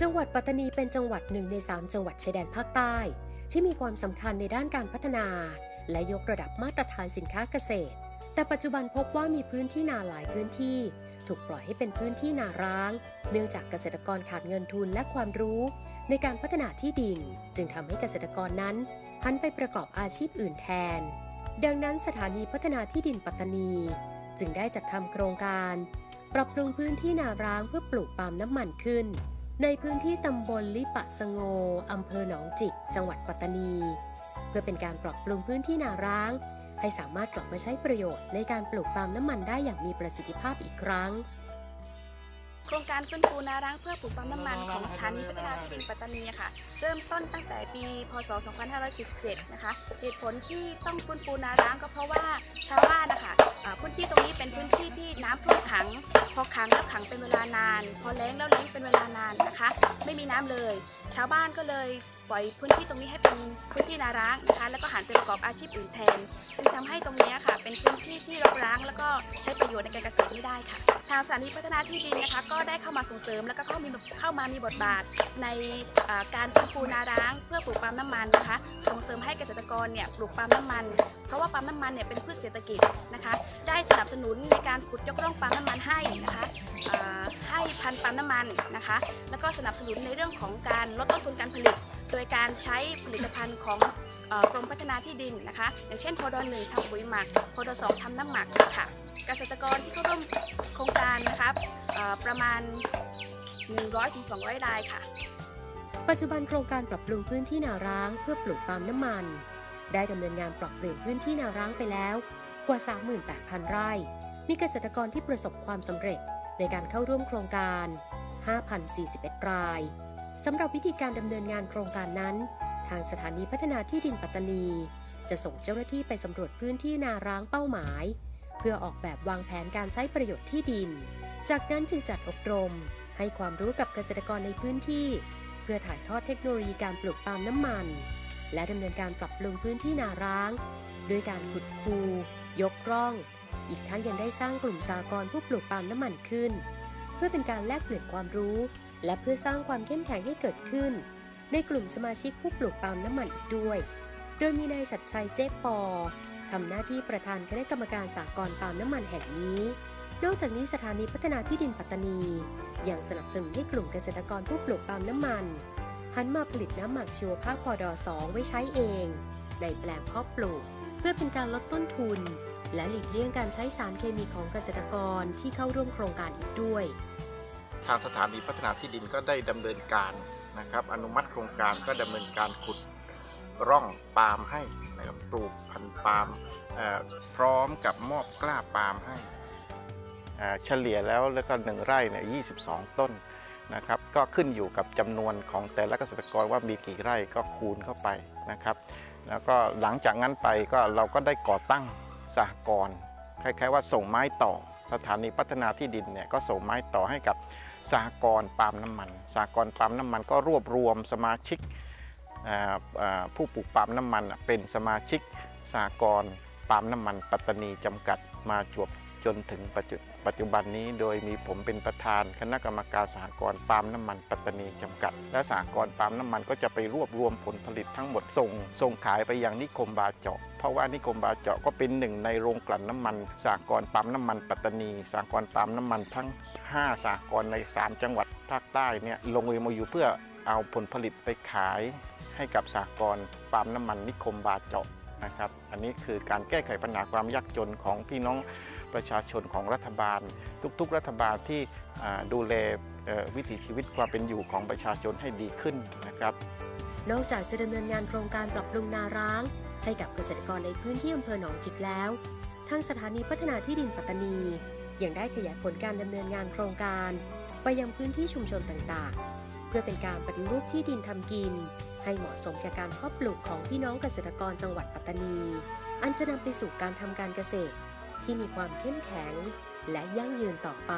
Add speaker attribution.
Speaker 1: จังหวัดปัตตานีเป็นจังหวัดหนึ่งใน 3 จังหวัดชายแดนภาคใต้ ที่มีความสำคัญในด้านการพัฒนา และยกระดับมาตรฐานสินค้าเกษตร แต่ปัจจุบันพบว่ามีพื้นที่นาหลายพื้นที่ ถูกปล่อยให้เป็นพื้นที่นาร้าง เนื่องจากเกษตรกรขาดเงินทุนและความรู้ ในการพัฒนาที่ดิน จึงทำให้เกษตรกรนั้นหันไปประกอบอาชีพอื่นแทน ดังนั้นสถานีพัฒนาที่ดินปัตตานี จึงได้จัดทำโครงการ ปรับปรุงพื้นที่นาร้างเพื่อปลูกปาล์มน้ำมันขึ้น ในพื้นที่ตำบลลิปะสงโงอำเภอหนองจิก จังหวัดปัตตานี เพื่อเป็นการปรับปรุงพื้นที่นาร้าง ให้สามารถกลับมาใช้ประโยชน์ในการปลูกปาล์มน้ำมันได้อย่างมีประสิทธิภาพอีกครั้ง
Speaker 2: การฟื้นฟูนาร้างเพื่อปลูกปั๊มน้ำมันของสถานีพัฒนาที่ดินปัตตานีค่ะ เริ่มต้นตั้งแต่ปี พศ 2547 นะคะ เหตุผลที่ต้องฟื้นฟูนาร้างก็เพราะว่าชาวบ้านนะคะพื้นที่ตรงนี้เป็นพื้นที่ที่น้ำท่วมขัง พอขังแล้วขังเป็นเวลานาน พอแล้งแล้วแล้งเป็นเวลานานนะคะ ไม่มีน้ำเลย ชาวบ้านก็เลยปล่อยพื้นที่ตรงนี้ให้เป็นพื้นที่นาร้างนะคะ แล้วก็หันไปประกอบอาชีพอื่นแทนจึงทำให้ตรงนี้ค่ะ เป็นพื้นที่ที่รกร้างแล้วก็ใช้ ชน์ในการเกษตรไม่ได้ค่ะ ทางสถานีพัฒนาที่ดินนะคะ ก็ได้เข้ามาส่งเสริม แล้วก็เข้ามีเข้ามามีบทบาทในการฟื้นฟูนาร้าง เพื่อปลูกปาล์มน้ำมันนะคะ ส่งเสริมให้เกษตรกรเนี่ยปลูกปาล์มน้ำมัน เพราะว่าปาล์มน้ำมันเนี่ยเป็นพืชเศรษฐกิจนะคะ ได้สนับสนุนในการขุดยกร่องปาล์มน้ำมันให้นะคะให้พันปาล์มน้ำมันนะคะ แล้วก็สนับสนุนในเรื่องของการลดต้นทุนการผลิต โดยการใช้ผลิตภัณฑ์ของ กรมพัฒนาที่ดินนะคะ อย่างเช่นพดหนึ่งทำปุ๋ยหมักพดสองทำน้ำหมักค่ะ เกษตรกรที่เข้าร่วมโครงการนะคะประมาณ 100-200 รายค่ะ
Speaker 1: ปัจจุบันโครงการปรับปรุงพื้นที่นาร้างเพื่อปลูกปาล์มน้ำมัน ได้ดำเนินงานปรับเปลี่ยนพื้นที่นาร้างไปแล้วกว่า 38,000 ไร่ มีเกษตรกรที่ประสบความสำเร็จในการเข้าร่วมโครงการ 5,041 ราย สำหรับวิธีการดำเนินงานโครงการนั้น ทางสถานีพัฒนาที่ดินปัตตานี จะส่งเจ้าหน้าที่ไปสำรวจพื้นที่นาร้างเป้าหมาย เพื่อออกแบบวางแผนการใช้ประโยชน์ที่ดิน จากนั้นจึงจัดอบรม ให้ความรู้กับเกษตรกรในพื้นที่ เพื่อถ่ายทอดเทคโนโลยีการปลูกปาล์มน้ำมัน และดำเนินการปรับปรุงพื้นที่นาร้างด้วยการขุดคู ยกร่อง อีกทั้งยังได้สร้างกลุ่มสากรผู้ปลูกปาล์มน้ำมันขึ้น เพื่อเป็นการแลกเปลี่ยนความรู้ และเพื่อสร้างความเข้มแข็งให้เกิดขึ้น ในกลุ่มสมาชิกผู้ปลูกปาล์มน้ำมันอีกด้วย โดยมีนายชัดชัยเจ๊ปอทำหน้าที่ประธานคณะกรรมการสากรณ์ปาล์มน้ำมันแห่งนี้ นอกจากนี้สถานีพัฒนาที่ดินปัตตานียังสนับสนุนให้กลุ่มเกษตรกรผู้ปลูกปาล์มน้ำมันหันมาผลิตน้ำหมักชีวภาพพอดอ2ไว้ใช้เอง ในแปลงเพาะปลูก เพื่อเป็นการลดต้นทุน และหลีกเลี่ยงการใช้สารเคมีของเกษตรกรที่เข้าร่วมโครงการอีกด้วย
Speaker 3: ทางสถานีพัฒนาที่ดินก็ได้ดำเนินการ นะครับ อนุมัติโครงการก็ดำเนินการขุดร่องปาล์มให้นะครับปลูกพันธุ์ปาล์มพร้อมกับมอบกล้าปาล์มให้เฉลี่ยแล้วแล้วก็หนึ่งไร่เนี่ย22ต้นนะครับ ก็ขึ้นอยู่กับจำนวนของแต่ละเกษตรกรว่ามีกี่ไร่ก็คูณเข้าไปนะครับ แล้วก็หลังจากนั้นไปก็เราก็ได้ก่อตั้งสหกรณ์คล้ายๆว่าส่งไม้ต่อสถานีพัฒนาที่ดินเนี่ยก็ส่งไม้ต่อให้กับ สหกรณ์ปาล์มน้ำมันสหกรณ์ปาล์มน้ำมันก็รวบรวมสมาชิกผู้ปลูกปาล์มน้ำมันเป็นสมาชิกสหกรณ์ปาล์มน้ำมันปัตตานีจำกัดมาจวบจนถึงปัจจุปัจจุบันนี้ โดยมีผมเป็นประธานคณะกรรมการสหกรณ์ปาล์มน้ำมันปัตตานีจำกัด และสหกรณ์ปาล์มน้ำมันก็จะไปรวบรวมผลผลิตทั้งหมดส่ง ส่งขายไปยังนิคมบาเจาะ เพราะว่านิคมบาเจาะก็เป็นหนึ่งในโรงกลั่นน้ำมันสหกรณ์ปาล์มน้ำมันปัตตานีสหกรณ์ปาล์มน้ำมันทั้ง 5สหกรณ์ใน 3 จังหวัดภาคใต้เนี่ยลงเอมอยู่เพื่อเอาผลผลิตไปขายให้กับสหกรณ์ปาล์มน้ำมันนิคมบาเจาะนะครับ อันนี้คือการแก้ไขปัญหาความยากจนของพี่น้องประชาชนของรัฐบาล ทุกๆ รัฐบาลที่ดูแลวิถีชีวิตความเป็นอยู่ของประชาชนให้ดีขึ้นนะครับ
Speaker 1: นอกจากจะดำเนินงานโครงการปรับปรุงนาร้าง ให้กับเกษตรกรในพื้นที่อำเภอหนองจิกแล้ว ทางสถานีพัฒนาที่ดินปัตตานี ยังได้ขยายผลการดำเนินงานโครงการ ไปยังพื้นที่ชุมชนต่างๆ เพื่อเป็นการปฏิรูปที่ดินทำกิน ให้เหมาะสมแก่การเพาะปลูกของพี่น้องเกษตรกรจังหวัดปัตตานี อันจะนำไปสู่การทำการเกษตร ที่มีความเข้มแข็ง และยั่งยืนต่อไป